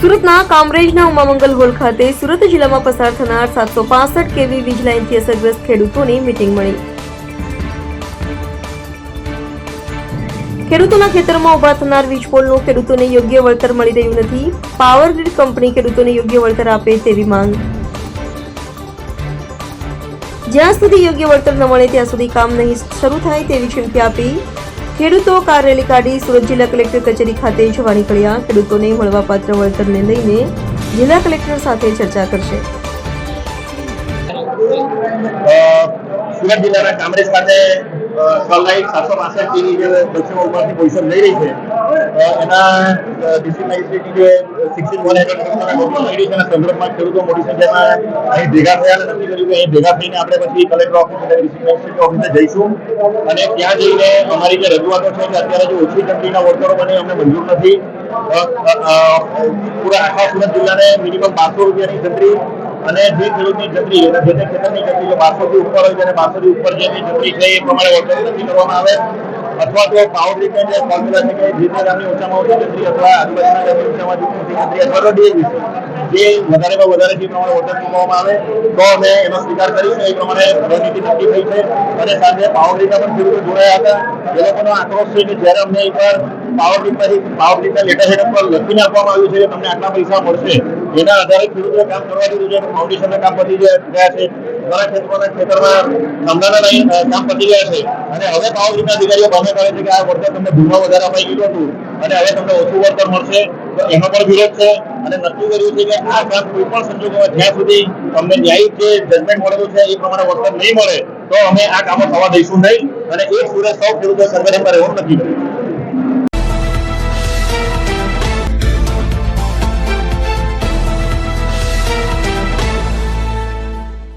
સુરતના કામરેજના ઉમામંગલ હોલ ખાતે સુરત જિલ્લામાં પસાર થનાર સાતસો પાસઠ કેવી વીજ લાઇનથી અસરગ્રસ્ત ખેડૂતોની મીટિંગ મળી. ખેડૂતોના ખેતરમાં ઊભા થનાર વીજ ખેડૂતોને યોગ્ય વળતર મળી રહ્યું નથી. પાવર ગ્રીડ કંપની ખેડૂતોને યોગ્ય વળતર આપે તેવી માંગ. જ્યાં સુધી યોગ્ય વળતર ન મળે ત્યાં સુધી કામ નહીં શરૂ થાય તેવી ચીમકી આપી ખેડૂતો કાર રેલી કાઢી સુરત જિલ્લા કલેક્ટર કચેરી ખાતે જવા નીકળ્યા ખેડૂતોને મળવાપાત્ર વળતરને લઈને જિલ્લા કલેક્ટર સાથે ચર્ચા કરશે. સુરત જિલ્લાના કામરેજ ખાતે સનલાઇટ સાતસો પાસઠ કેવી જે બસો ઉપરથી પોઝિશન લઈ રહી છે એના ડિસ્ટ્રિક્ટ મેજિસ્ટ્રેટની જે સિક્સટીન વન હેઠળ મળી છે. સંદર્ભમાં ખેડૂતો મોટી સંખ્યામાં અહીં ભેગા થયા નક્કી કર્યું કે અહીં ભેગા થઈને આપણે પછી કલેક્ટર ઓફિસ અને ડિસ્ટ્રિક્ટ મેજિસ્ટ્રેટ ઓફિસે જઈશું. અને ત્યાં જઈને અમારી જે રજૂઆતો છે કે અત્યારે જે ઓછી કંપનીના વર્કરો બને અમને મંજૂર નથી. પૂરા આખા સુરત જિલ્લાને મિનિમમ બારસો રૂપિયાની છત્રી અને જે ખેડૂતની છત્રી જે ખેતરની છત્રી જો બારસો ઉપર હોય તેને બારસોથી ઉપર જે છત્રી છે એ પ્રમાણે વળતર નક્કી કરવામાં આવે. અથવા તો પાવર ટ્રીટમેન્ટ જે ફોર્મ્યુલા છે કે જે ગામની ઓછામાં ઓછી છત્રી અથવા આજુબાજુના ગામની ઓછામાં ઓછી છત્રી અથવા તો જે વધારેમાં વધારે જે પ્રમાણે વળતર ચૂકવવામાં આવે, તો અમે એનો સ્વીકાર કરીશું એ પ્રમાણે રણનીતિ નક્કી થઈ છે. અને સાથે પાવર ગ્રીડના પણ ખેડૂતો જોડાયા હતા. એ લોકોનો આક્રોશ છે કે જ્યારે અમને એકવાર પાવર ગ્રીડમાંથી પાવર ગ્રીડના લેટર હેડ પર લખીને આપવામાં આવ્યું છે કે તમને આટલા પૈસા મળશે એના આધારે ખેડૂતોએ કામ કરવા દીધું છે, ફાઉન્ડેશનના કામ પતી ગયા છે ઘણા ખેતરોના ખેતરમાં લાઈન કામ પતી ગયા છે. અને હવે પાવર અધિકારીઓ ભાવને કરે છે કે આ વળતર તમને ભૂલમાં વધારે અપાઈ ગયું હતું અને હવે તમને ઓછું વળતર મળશે, તો એનો પણ વિરોધ છે. અને નક્કી કર્યું છે કે આ કામ કોઈ પણ સંજોગોમાં જ્યાં સુધી તમને ન્યાયિક જે જજમેન્ટ મળેલું છે, એ પ્રમાણે વળતર નહીં મળે, તો અમે આ કામો થવા દઈશું નહીં. અને એ સુરત સૌ ખેડૂતો સંગઠન પર એવું નક્કી કર્યું.